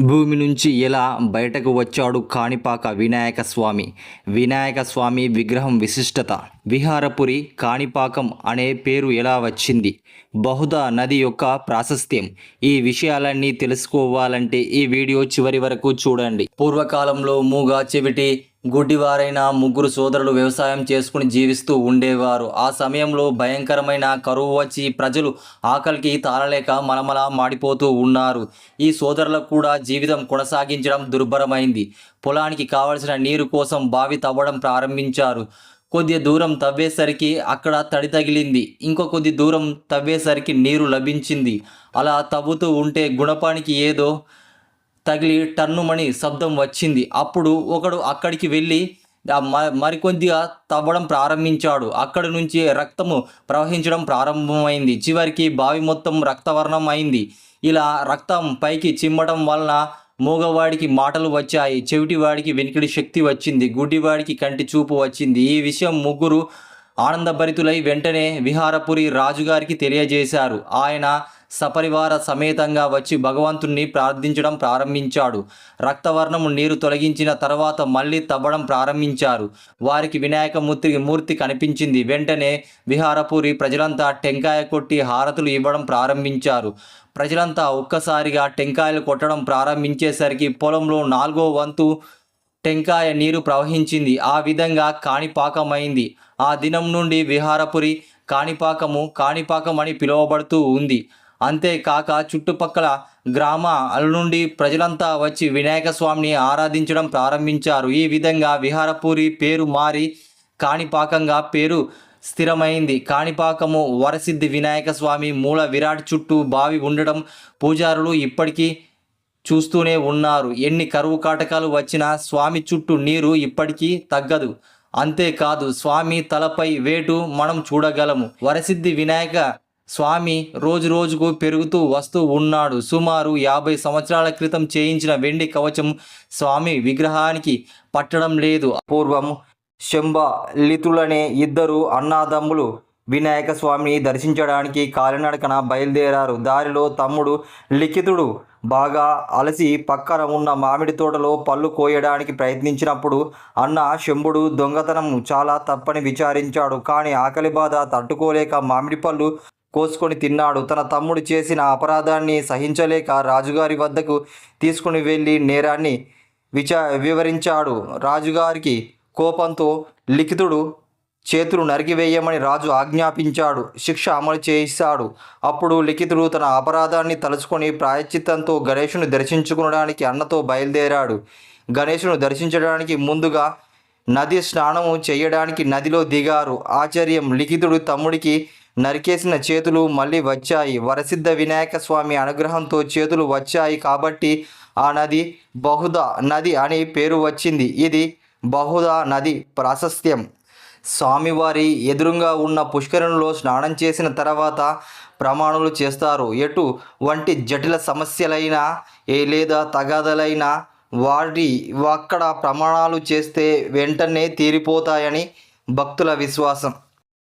భూమి నుంచి ఎలా బయటకు వచ్చాడు కాణిపాక వినాయక స్వామి? వినాయక స్వామి విగ్రహం విశిష్టత. విహారపురి కాణిపాకం అనే పేరు ఎలా వచ్చింది? బహుదా నది యొక్క ప్రాశస్త్యం. ఈ విషయాలన్నీ తెలుసుకోవాలంటే ఈ వీడియో చివరి వరకు చూడండి. పూర్వకాలంలో మూగ చెవిటి గుడ్డివారైన ముగ్గురు సోదరులు వ్యవసాయం చేసుకుని జీవిస్తూ ఉండేవారు. ఆ సమయంలో భయంకరమైన కరువు వచ్చి ప్రజలు ఆకలికి తాళలేక మలమల మాడిపోతూ ఉన్నారు. ఈ సోదరులకు కూడా జీవితం కొనసాగించడం దుర్భరమైంది. పొలానికి కావలసిన నీరు కోసం బావి తవ్వడం ప్రారంభించారు. కొద్ది దూరం తవ్వేసరికి అక్కడ తడి తగిలింది. ఇంకో కొద్ది దూరం తవ్వేసరికి నీరు లభించింది. అలా తవ్వుతూ ఉంటే గుణపానికి ఏదో తగిలి టర్నుమని శబ్దం వచ్చింది. అప్పుడు ఒకడు అక్కడికి వెళ్ళి మరికొద్దిగా తవ్వడం ప్రారంభించాడు. అక్కడి నుంచి రక్తము ప్రవహించడం ప్రారంభమైంది. చివరికి బావి మొత్తం రక్తవర్ణం అయింది ఇలా రక్తం పైకి చిమ్మటం వలన మూగవాడికి మాటలు వచ్చాయి. చెవిటివాడికి వెనుకడి శక్తి వచ్చింది. గుడ్డివాడికి కంటి చూపు వచ్చింది. ఈ విషయం ముగ్గురు ఆనందభరితులై వెంటనే విహారపురి రాజుగారికి తెలియజేశారు. ఆయన సపరివార సమేతంగా వచ్చి భగవంతుణ్ణి ప్రార్థించడం ప్రారంభించాడు. రక్తవర్ణము నీరు తొలగించిన తర్వాత మళ్ళీ తవ్వడం ప్రారంభించారు. వారికి వినాయకమూర్తి మూర్తి మూర్తి కనిపించింది. వెంటనే విహారపురి ప్రజలంతా టెంకాయ కొట్టి హారతులు ఇవ్వడం ప్రారంభించారు. ప్రజలంతా ఒక్కసారిగా టెంకాయలు కొట్టడం ప్రారంభించేసరికి పొలంలో నాలుగో వంతు టెంకాయ నీరు ప్రవహించింది. ఆ విధంగా కాణిపాకమైంది. ఆ దినం నుండి విహారపురి కాణిపాకము కాణిపాకం అని పిలువబడుతూ ఉంది. అంతేకాక చుట్టుపక్కల గ్రామాల నుండి ప్రజలంతా వచ్చి వినాయక స్వామిని ఆరాధించడం ప్రారంభించారు. ఈ విధంగా విహారపూరి పేరు మారి కాణిపాకంగా పేరు స్థిరమైంది. కాణిపాకము వరసిద్ధి వినాయక స్వామి మూల విరాట్ చుట్టూ బావి ఉండడం పూజారులు ఇప్పటికీ చూస్తూనే ఉన్నారు. ఎన్ని కరువు కాటకాలు వచ్చినా స్వామి చుట్టూ నీరు ఇప్పటికీ తగ్గదు. అంతేకాదు స్వామి తలపై వేటు మనం చూడగలము. వరసిద్ధి వినాయక స్వామి రోజు రోజుకు పెరుగుతూ వస్తూ ఉన్నాడు. సుమారు యాభై సంవత్సరాల క్రితం చేయించిన వెండి కవచం స్వామి విగ్రహానికి పట్టడం లేదు. పూర్వం శంభ లితులనే ఇద్దరు అన్నాదమ్ములు వినాయక స్వామిని దర్శించడానికి కాలినడకన బయలుదేరారు. దారిలో తమ్ముడు లిఖితుడు బాగా అలసి పక్కన ఉన్న మామిడి తోటలో పళ్ళు కోయడానికి ప్రయత్నించినప్పుడు అన్న శంభుడు దొంగతనం చాలా తప్పని విచారించాడు. కానీ ఆకలి బాధ తట్టుకోలేక మామిడి పళ్ళు కోసుకొని తిన్నాడు. తన తమ్ముడు చేసిన అపరాధాన్ని సహించలేక రాజుగారి వద్దకు తీసుకుని వెళ్ళి నేరాన్ని విచా వివరించాడు. రాజుగారికి కోపంతో లిఖితుడు చేతులు నరికివేయమని రాజు ఆజ్ఞాపించాడు. శిక్ష అమలు చేయిస్తాడు అప్పుడు లిఖితుడు తన అపరాధాన్ని తలుచుకొని ప్రాయశ్చిత్తంతో గణేషుని దర్శించుకునడానికి అన్నతో బయలుదేరాడు. గణేషును దర్శించడానికి ముందుగా నది స్నానము చేయడానికి నదిలో దిగారు. ఆచార్యం లిఖితుడు తమ్ముడికి నరికేసిన చేతులు మళ్ళీ వచ్చాయి. వరసిద్ధ వినాయక స్వామి అనుగ్రహంతో చేతులు వచ్చాయి కాబట్టి ఆ నది బహుదా నది అని పేరు వచ్చింది. ఇది బహుదా నది ప్రాశస్త్యం. స్వామివారి ఎదురుగా ఉన్న పుష్కరంలో స్నానం చేసిన తర్వాత ప్రమాణాలు చేస్తారు. ఎటు? వంటి జటిల సమస్యలైనా ఏ లేదా తగాదలైనా వారి అక్కడ ప్రమాణాలు చేస్తే వెంటనే తీరిపోతాయని భక్తుల విశ్వాసం.